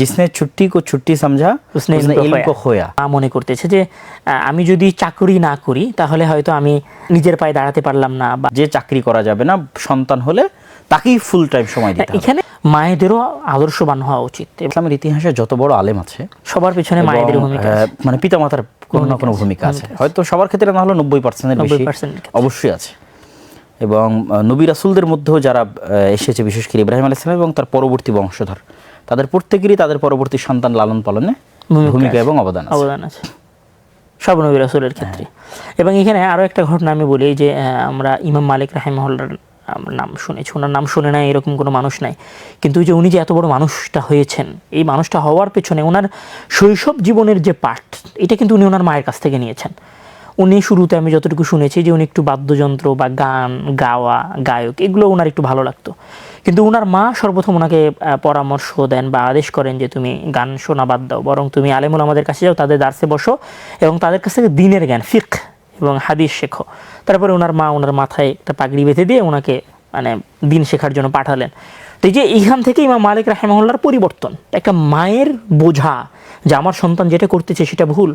जिसने छुट्टी को छुट्टी समझा उसने उसने इल्म को इल्म को खोया মা মনে করতেছে যে আহ, আমি যদি চাকরি না করি তাহলে হয়তো আমি নিজের পায়ে দাঁড়াতে পারলাম না বা যে চাকরি করা যাবে না সন্তান হলে তাকেই ফুল টাইম সময় দিতে হবে এখানে মায়েদেরও আদর্শবান হওয়া উচিত এবং ইসলামের ইতিহাসে যত বড় আলেম আছে সবার পিছনে মায়েদের এবং, ভূমিকা আহ, আছে। মানে পিতামাতার কোনো না কোনো ভূমিকা আছে হয়তো সবার ক্ষেত্রে না হলেও নব্বই পার্সেন্টের বেশি 90% অবশ্যই আছে এবং আহ, নবী রাসুলদের মধ্যেও যারা আহ, এসেছে বিশেষ করে ইব্রাহিম আলাইসালাম এবং তার পরবর্তী বংশধর তাদের প্রত্যেকেরই তাদের পরবর্তী সন্তান লালন পালনে ভূমিকা এবং অবদান অবদান আছে। সব নবী রাসূলের ক্ষেত্রে। এবং এখানে আরও একটা ঘটনা আমি বলি যে আমরা ইমাম মালিক রাহিমহল্লার নাম শুনেছি। ওনার নাম শুনে নাই এরকম কোনো মানুষ নাই। কিন্তু যে উনি যে এত বড় মানুষটা হয়েছেন এই মানুষটা হওয়ার পেছনে ওনার শৈশব জীবনের যে পাঠ এটা কিন্তু উনি ওনার মায়ের কাছ থেকে নিয়েছেন। উনি শুরুতে আমি যতটুকু শুনেছি যে উনি একটু বাদ্যযন্ত্র বা গান, গাওয়া, গায়ক, এগুলো ওনার একটু ভালো লাগতো। কিন্তু ওনার মা সর্বপ্রথম ওনাকে পরামর্শ দেন বা আদেশ করেন যে তুমি গান শোনা বাদ দাও, বরং তুমি আলেমুল আমাদের কাছে যাও, তাদের দার্সে বসো এবং তাদের কাছ থেকে দিনের জ্ঞান ফিক এবং হাদিস শেখো। তারপরে ওনার মা ওনার মাথায় একটা পাগড়ি বেঁধে দিয়ে ওনাকে মানে দিন শেখার জন্য পাঠালেন। তো এই যে এইখান থেকে ইমাম মালিক রাহেমহল্লার পরিবর্তন, একটা মায়ের বোঝা যে আমার সন্তান যেটা করতেছে সেটা ভুল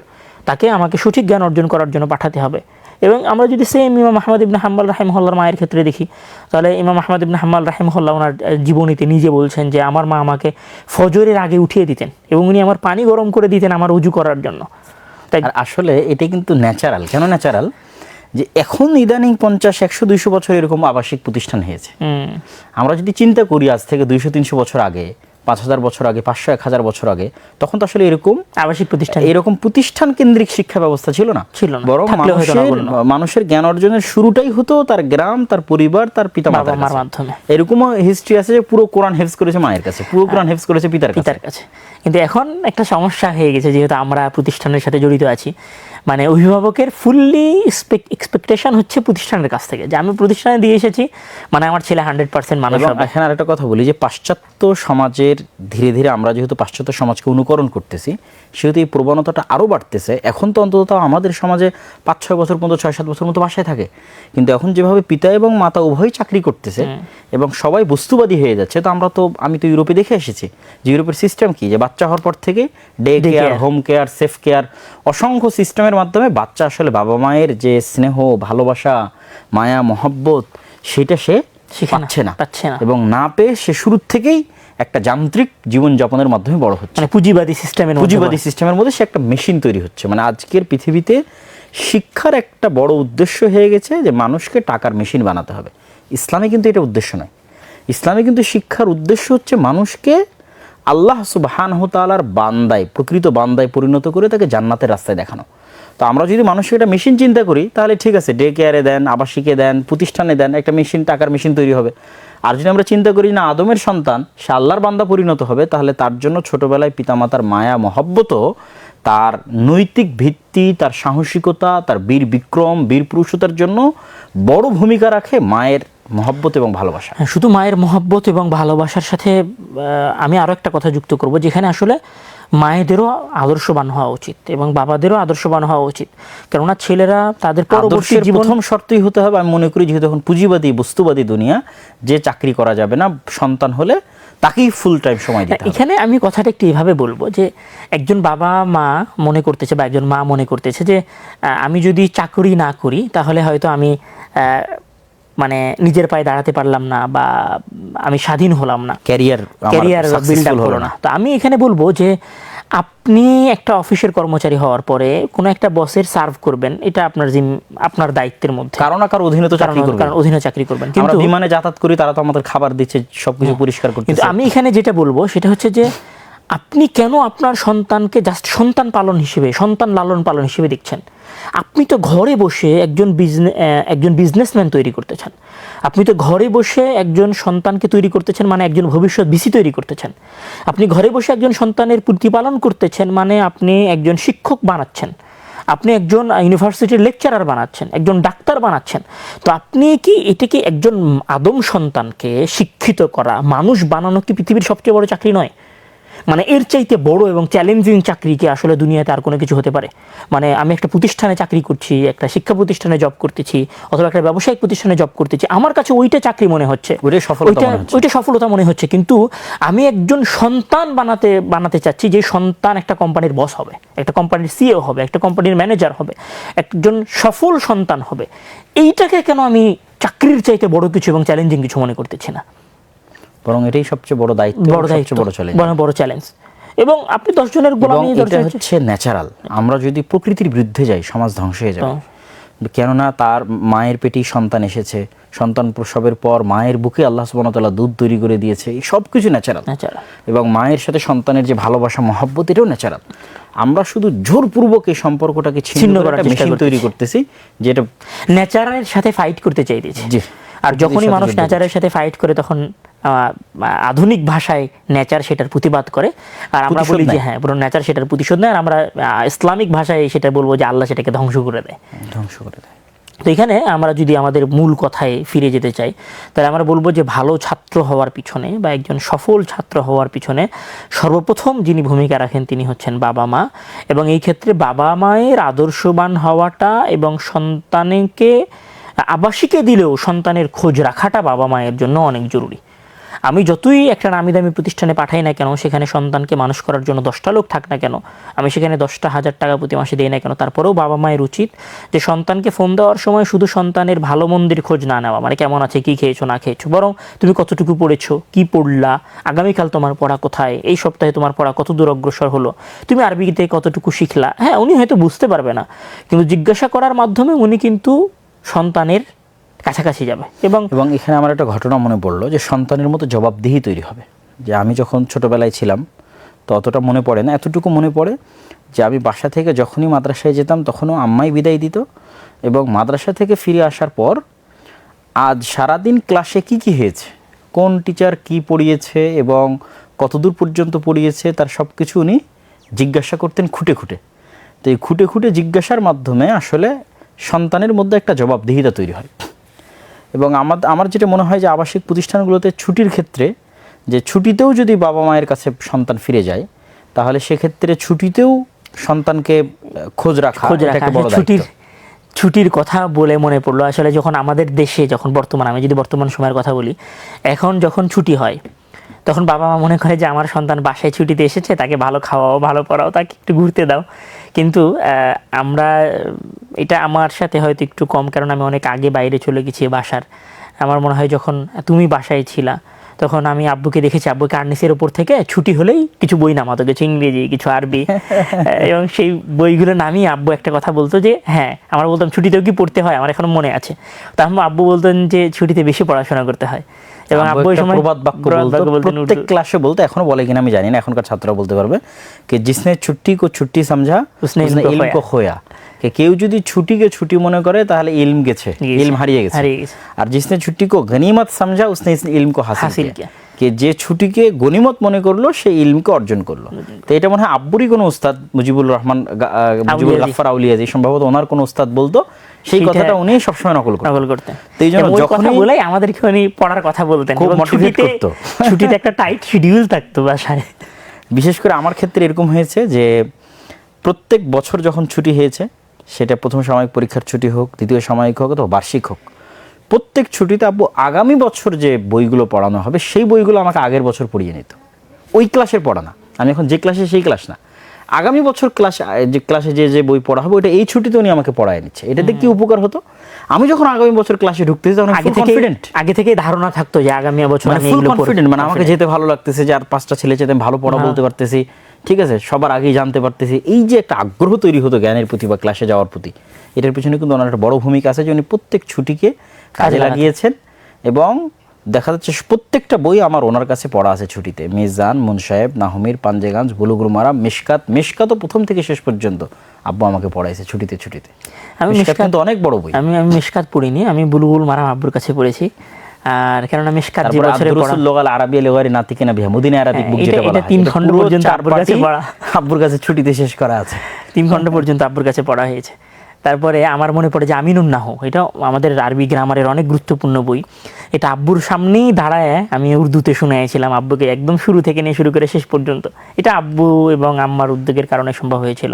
তাকে আমাকে সঠিক জ্ঞান অর্জন করার জন্য পাঠাতে হবে। এবং আমরা যদি সেম ইমাম আহমদ ইবনে হাম্বাল রাহিমহল্লার মায়ের ক্ষেত্রে দেখি তাহলে ইমাম আহমদ ইবনে হাম্বাল রাহিমহল্লা ওনার জীবনীতে নিজে বলছেন যে আমার মা আমাকে ফজরের আগে উঠিয়ে দিতেন এবং উনি আমার পানি গরম করে দিতেন আমার উজু করার জন্য। তাই আসলে এটা কিন্তু ন্যাচারাল কেন ন্যাচারাল যে এখন ইদানিং পঞ্চাশ একশো দুইশো বছর এরকম আবাসিক প্রতিষ্ঠান হয়েছে। আমরা যদি চিন্তা করি আজ থেকে দুইশো তিনশো বছর আগে পাঁচ হাজার বছর আগে পাঁচশো এক হাজার বছর আগে তখন তো আসলে এরকম আবাসিক প্রতিষ্ঠান। এরকম প্রতিষ্ঠান কেন্দ্রিক শিক্ষা ব্যবস্থা ছিল না। ছিল না। বরং মানুষের মানুষের জ্ঞান অর্জনের শুরুটাই হতো তার গ্রাম তার পরিবার তার পিতা মাতার মাধ্যমে। এরকমও হিস্ট্রি আছে যে পুরো কোরআন হেফজ করেছে মায়ের কাছে পুরো কোরআন হেফজ করেছে পিতার পিতার কাছে। কিন্তু এখন একটা সমস্যা হয়ে গেছে যেহেতু আমরা প্রতিষ্ঠানের সাথে জড়িত আছি। মানে অভিভাবকের ফুললি এক্সপেকটেশন হচ্ছে প্রতিষ্ঠানের কাছ থেকে। যে আমি প্রতিষ্ঠানে দিয়ে এসেছি মানে আমার ছেলে হান্ড্রেড পার্সেন্ট মানুষ এখানে আরেকটা কথা বলি যে পাশ্চাত্য সমাজের ধীরে ধীরে আমরা যেহেতু পাশ্চাত্য সমাজকে অনুকরণ করতেছি সেহেতু এই প্রবণতাটা আরও বাড়তেছে। এখন তো অন্তত আমাদের সমাজে পাঁচ ছয় বছর পর্যন্ত ছয় সাত বছর মতো বাসায় থাকে। কিন্তু এখন যেভাবে পিতা এবং মাতা উভয়ই চাকরি করতেছে এবং সবাই বস্তুবাদী হয়ে যাচ্ছে তো আমরা তো আমি তো ইউরোপে দেখে এসেছি যে ইউরোপের সিস্টেম কি? যে বাচ্চা হওয়ার পর থেকে day care home care safe care অসংখ্য সিস্টেমের মাধ্যমে বাচ্চা আসলে বাবা মায়ের যে স্নেহ ভালোবাসা মায়া মহব্বত সেটা সে পাচ্ছে না। পাচ্ছে না। এবং না পেয়ে সে শুরুর থেকেই একটা যান্ত্রিক জীবনযাপনের মাধ্যমে বড় হচ্ছে। মানে পুঁজিবাদী সিস্টেমের পুঁজিবাদী সিস্টেমের মধ্যে সে একটা মেশিন তৈরি হচ্ছে। মানে আজকের পৃথিবীতে শিক্ষার একটা বড় উদ্দেশ্য হয়ে গেছে যে মানুষকে টাকার মেশিন বানাতে হবে। ইসলামে কিন্তু এটা উদ্দেশ্য নয়। ইসলামে কিন্তু শিক্ষার উদ্দেশ্য হচ্ছে মানুষকে আল্লাহ সুবহানাহু তাআলার বান্দায় প্রকৃত বান্দায় পরিণত করে তাকে জান্নাতের রাস্তায় দেখানো। তো আমরা যদি মানুষকে একটা মেশিন চিন্তা করি তাহলে ঠিক আছে ডে কেয়ারে দেন আবাসিকে দেন প্রতিষ্ঠানে দেন একটা মেশিন টাকার মেশিন তৈরি হবে। আর যদি আমরা চিন্তা করি না আদমের সন্তান সে আল্লাহর বান্দা পরিণত হবে তাহলে তার জন্য ছোটবেলায় পিতামাতার মায়া মহব্বতও তার নৈতিক ভিত্তি তার সাহসিকতা তার বীর বিক্রম বীর পুরুষতার জন্য বড় ভূমিকা রাখে মায়ের মহব্বত এবং ভালোবাসা। হ্যাঁ, শুধু মায়ের মহব্বত এবং ভালোবাসার সাথে আমি আরও একটা কথা যুক্ত করব যেখানে আসলে মায়েদেরও আদর্শবান হওয়া উচিত এবং বাবাদেরও আদর্শবান হওয়া উচিত। কেননা ছেলেরা তাদের পরবর্তী প্রথম শর্তই হতে হবে আমি মনে করি যেহেতু এখন পুঁজিবাদী বস্তুবাদী দুনিয়া যে চাকরি করা যাবে না সন্তান হলে তাকেই ফুল টাইম সময় দিতে এখানে আমি কথাটা একটু এভাবে বলব যে একজন বাবা মা মনে করতেছে বা একজন মা মনে করতেছে যে আমি যদি চাকরি না করি তাহলে হয়তো আমি আহ, মানে নিজের পায়ে দাঁড়াতে পারলাম না বা আমি স্বাধীন হলাম না। ক্যারিয়ার ক্যারিয়ার বিল্ড আপ হলো না। তো আমি এখানে বলব যে আপনি একটা অফিসের কর্মচারী হওয়ার পরে কোনো একটা বসের সার্ভ করবেন এটা আপনার জিম আপনার দায়িত্বের মধ্যে। কারও না কারও অধীনে তো কারণ চাকরি করবে কারণ অধীনে চাকরি করবেন। কিন্তু বিমানে যাতায়াত করি তারা তো আমাদের খাবার দিচ্ছে সবকিছু পরিষ্কার করতে কিন্তু আমি এখানে যেটা বলব সেটা হচ্ছে যে আপনি কেন আপনার সন্তানকে জাস্ট সন্তান পালন হিসেবে, সন্তান লালন পালন হিসেবে দেখছেন? আপনি তো ঘরে বসে একজন বিজনে একজন বিজনেসম্যান তৈরি করতেছেন আপনি তো ঘরে বসে একজন সন্তানকে তৈরি করতেছেন মানে একজন ভবিষ্যৎ বিসি তৈরি করতেছেন আপনি ঘরে বসে একজন সন্তানের প্রতিপালন করতেছেন মানে আপনি একজন শিক্ষক বানাচ্ছেন। আপনি একজন ইউনিভার্সিটির লেকচারার বানাচ্ছেন, একজন ডাক্তার বানাচ্ছেন। তো আপনি কি এটাকে একজন আদম সন্তানকে শিক্ষিত করা, মানুষ বানানো কি পৃথিবীর সবচেয়ে বড় চাকরি নয়? মানে এর চাইতে বড় এবং চ্যালেঞ্জিং চাকরি কি আসলে দুনিয়াতে আর কোনো কিছু হতে পারে? মানে আমি একটা প্রতিষ্ঠানে চাকরি করছি একটা শিক্ষা প্রতিষ্ঠানে জব করতেছি অথবা একটা ব্যবসায়িক প্রতিষ্ঠানে জব করতেছি। আমার কাছে ওইটা চাকরি মনে হচ্ছে। ওইটা- মনে হচ্ছে। ওইটা সফলতা মনে হচ্ছে। কিন্তু আমি একজন সন্তান বানাতে বানাতে চাচ্ছি যে সন্তান একটা কোম্পানির বস হবে একটা কোম্পানির সিও হবে একটা কোম্পানির ম্যানেজার হবে একজন সফল সন্তান হবে। এইটাকে কেন আমি চাকরির চাইতে বড় কিছু এবং চ্যালেঞ্জিং কিছু মনে করতেছি না? বরং এটাই সবচেয়ে বড় দায়িত্ব বড় দায়িত্ব বড় চলে বড় চ্যালেঞ্জ এবং আপনি দশ জনের এবং গোলামি এটা হচ্ছে ন্যাচারাল আমরা যদি প্রকৃতির বিরুদ্ধে যাই সমাজ ধ্বংস হয়ে যাবে। কেননা তার মায়ের পেটেই সন্তান এসেছে। সন্তান প্রসবের পর মায়ের বুকে আল্লাহ তাআলা দুধ তৈরি করে দিয়েছে। এই সব কিছু ন্যাচারাল এবং মায়ের সাথে সন্তানের যে ভালোবাসা মহব্বত এটাও ন্যাচারাল আমরা শুধু জোরপূর্বক এই সম্পর্কটাকে ছিন্ন করার মেশিন তৈরি করতেছি। যেটা ন্যাচারের সাথে ফাইট করতে চাইতেছে জি। আর যখনই মানুষ ন্যাচারের সাথে ফাইট করে তখন আধুনিক ভাষায় নেচার সেটার প্রতিবাদ করে। আর আমরা বলি যে হ্যাঁ পুরো নেচার সেটার প্রতিশোধ নেয়। আর আমরা ইসলামিক ভাষায় সেটা বলব যে আল্লাহ সেটাকে ধ্বংস করে দেয়। ধ্বংস করে দেয়। তো এখানে আমরা যদি আমাদের মূল কথায় ফিরে যেতে চাই তাহলে আমরা বলব যে ভালো ছাত্র হওয়ার পিছনে বা একজন সফল ছাত্র হওয়ার পিছনে সর্বপ্রথম যিনি ভূমিকা রাখেন তিনি হচ্ছেন বাবা মা। এবং এই ক্ষেত্রে বাবা মায়ের আদর্শবান হওয়াটা এবং সন্তানকে আবাসিকে দিলেও সন্তানের খোঁজ রাখাটা বাবা মায়ের জন্য অনেক জরুরি। আমি যতই একটা নামি দামি প্রতিষ্ঠানে পাঠাই না কেন, সেখানে সন্তানকে মানুষ করার জন্য দশটা লোক থাক না কেন, আমি সেখানে দশটা হাজার টাকা প্রতি মাসে দিই না কেন, তারপরেও বাবা মায়ের উচিত যে সন্তানকে ফোন দেওয়ার সময় শুধু সন্তানের ভালো মন্দির খোঁজ না নেওয়া মানে কেমন আছে, কি খেয়েছো, না খেয়েছো, বরং তুমি কতটুকু পড়েছো, কি পড়লা, আগামীকাল তোমার পড়া কোথায়, এই সপ্তাহে তোমার পড়া কত দূর অগ্রসর হলো, তুমি আরবিতে কতটুকু শিখলা হ্যাঁ উনি হয়তো বুঝতে পারবে না, কিন্তু জিজ্ঞাসা করার মাধ্যমে উনি কিন্তু সন্তানের কাছাকাছি যাবে। এবং এবং এখানে আমার একটা ঘটনা মনে পড়ল যে সন্তানের মতো জবাবদিহি তৈরি হবে। যে আমি যখন ছোটবেলায় ছিলাম, তো অতটা মনে পড়ে না। এতটুকু মনে পড়ে যে আমি বাসা থেকে যখনই মাদ্রাসায় যেতাম, তখনও আম্মাই বিদায় দিত এবং মাদ্রাসা থেকে ফিরে আসার পর আজ সারাদিন ক্লাসে কি কি হয়েছে? কোন টিচার কি পড়িয়েছে এবং কতদূর পর্যন্ত পড়িয়েছে তার সব কিছু উনি জিজ্ঞাসা করতেন খুঁটে খুঁটে। তো এই খুঁটে খুঁটে জিজ্ঞাসার মাধ্যমে আসলে সন্তানের মধ্যে একটা জবাবদিহিতা তৈরি হয়। এবং আমার আমার যেটা মনে হয় যে আবাসিক প্রতিষ্ঠানগুলোতে ছুটির ক্ষেত্রে যে ছুটিতেও যদি বাবা মায়ের কাছে সন্তান ফিরে যায় তাহলে সেক্ষেত্রে ছুটিতেও সন্তানকে খোঁজ রাখা খোঁজ রাখা ছুটির ছুটির কথা বলে মনে পড়ল। আসলে যখন আমাদের দেশে যখন বর্তমান আমি যদি বর্তমান সময়ের কথা বলি এখন যখন ছুটি হয় তখন বাবা মা মনে করে যে আমার সন্তান বাসায় ছুটিতে এসেছে তাকে ভালো খাওয়াও ভালো পড়াও তাকে একটু ঘুরতে দাও। কিন্তু আমরা এটা আমার সাথে হয়তো একটু কম কারণ আমি অনেক আগে বাইরে চলে গেছি বাসার। আমার মনে হয় যখন তুমি বাসায় ছিলা তখন আমি আব্বুকে দেখেছি আব্বুকে আর্নিসের ওপর থেকে ছুটি হলেই কিছু বই নামাতো কিছু ইংরেজি কিছু আরবি। এবং সেই বইগুলো নামিয়ে আব্বু একটা কথা বলতো যে হ্যাঁ আমরা বলতাম ছুটিতেও কি পড়তে হয়? আমার এখনও মনে আছে। তখন আব্বু বলতেন যে ছুটিতে বেশি পড়াশোনা করতে হয়। এবং আব্বু ওই সময় প্রবাদ বাক্য বলতো প্রত্যেক ক্লাসে বলতো এখনও বলে কিনা আমি জানি না এখনকার ছাত্ররা বলতে পারবে। যে জিসনে ছুটি কো ছুটি সমঝা উসনে ইলম কো খোয়া। কে কেউ যদি ছুটি কে ছুটি মনে করে তাহলে ইলম গেছে ইলম হারিয়ে গেছে। আর জিসনে ছুটি কো গনিমত সমঝা উসনে ইলম কো হাসিল কিয়া কে যে ছুটিকে গনিমত মনে করল সে ইলমকে অর্জন করল। তো এটা মনে হয় আব্বুরই কোনো উস্তাদ মুজিবুর রহমান মুজিবুর গাফার যে সম্ভবত ওনার কোনো উস্তাদ বলতো সেই কথাটা উনি সবসময় নকল করতেন। নকল করতেন। তো এই জন্য যখনই- বলেই আমাদেরকে উনি পড়ার কথা বলতেন খুব ছুটিতে করতো। ছুটিতে একটা টাইট শিডিউল থাকতো বাসায়। বিশেষ করে আমার ক্ষেত্রে এরকম হয়েছে যে প্রত্যেক বছর যখন ছুটি হয়েছে সেটা প্রথম সাময়িক পরীক্ষার ছুটি হোক দ্বিতীয় সাময়িক হোক অথবা বার্ষিক হোক প্রত্যেক ছুটিতে আব্বু আগামী বছর যে বইগুলো পড়ানো হবে সেই বইগুলো আমাকে আগের বছর পড়িয়ে নিত। ওই ক্লাসের পড়া না আমি এখন যে ক্লাসে সেই ক্লাস না। আগামী বছর ক্লাস যে ক্লাসে যে যে বই পড়া হবে ওটা এই ছুটিতে উনি আমাকে পড়ায় নিচ্ছে। এটাতে কি উপকার হতো? আমি যখন আগামী বছর ক্লাসে ঢুকতেছি তখন আগে থেকে কনফিডেন্ট আগে থেকে ধারণা থাকতো যে আগামী বছর মানে আমি এগুলো কনফিডেন্ট মানে আমাকে যেতে ভালো লাগতেছে যে আর পাঁচটা ছেলে আমি ভালো পড়া বলতে পারতেছি ঠিক আছে? সবার আগেই জানতে পারতেছি। এই যে একটা আগ্রহ তৈরি হতো জ্ঞানের প্রতি বা ক্লাসে যাওয়ার প্রতি এটার পিছনে কিন্তু ওনার একটা বড় ভূমিকা আছে যে উনি প্রত্যেক ছুটিকে কাজে লাগিয়েছেন এবং দেখা যাচ্ছে প্রত্যেকটা বই আমার ওনার কাছে পড়া আছে ছুটিতে। মিজান মুনসাহেব নাহমির পাঞ্জেগাঞ্জ বুলুগুরু মারা মিশকাত। মিশকাতও প্রথম থেকে শেষ পর্যন্ত আব্বু আমাকে পড়াইছে ছুটিতে ছুটিতে। আমি মিশকাত মিশকাত- কিন্তু অনেক বড় বই। আমি আমি মিশকাত পড়িনি আমি বুলবুল মারাম আব্বুর কাছে পড়েছি। আর কেননা মিশকাত যে বছরে পড়া লোগাল আরাবিয়া লেগারি নাতিকে না বিহা মদিনা আরাবিক হ্যাঁ, বুক যেটা বলা তিন খণ্ড পর্যন্ত আব্বুর কাছে পড়া। আব্বুর কাছে ছুটিতে শেষ করা আছে। তিন খণ্ড পর্যন্ত আব্বুর কাছে পড়া হয়েছে। তারপরে আমার মনে পড়ে যে আমিনুন নাহ, এটা আমাদের আরবি গ্রামারের অনেক গুরুত্বপূর্ণ বই। এটা আব্বুর সামনেই দাঁড়ায়, আমি উর্দুতে শুনেছিলাম আব্বুকে, একদম শুরু থেকে নিয়ে শুরু করে শেষ পর্যন্ত। এটা আব্বু এবং আম্মার উদ্যোগের কারণে সম্ভব হয়েছিল।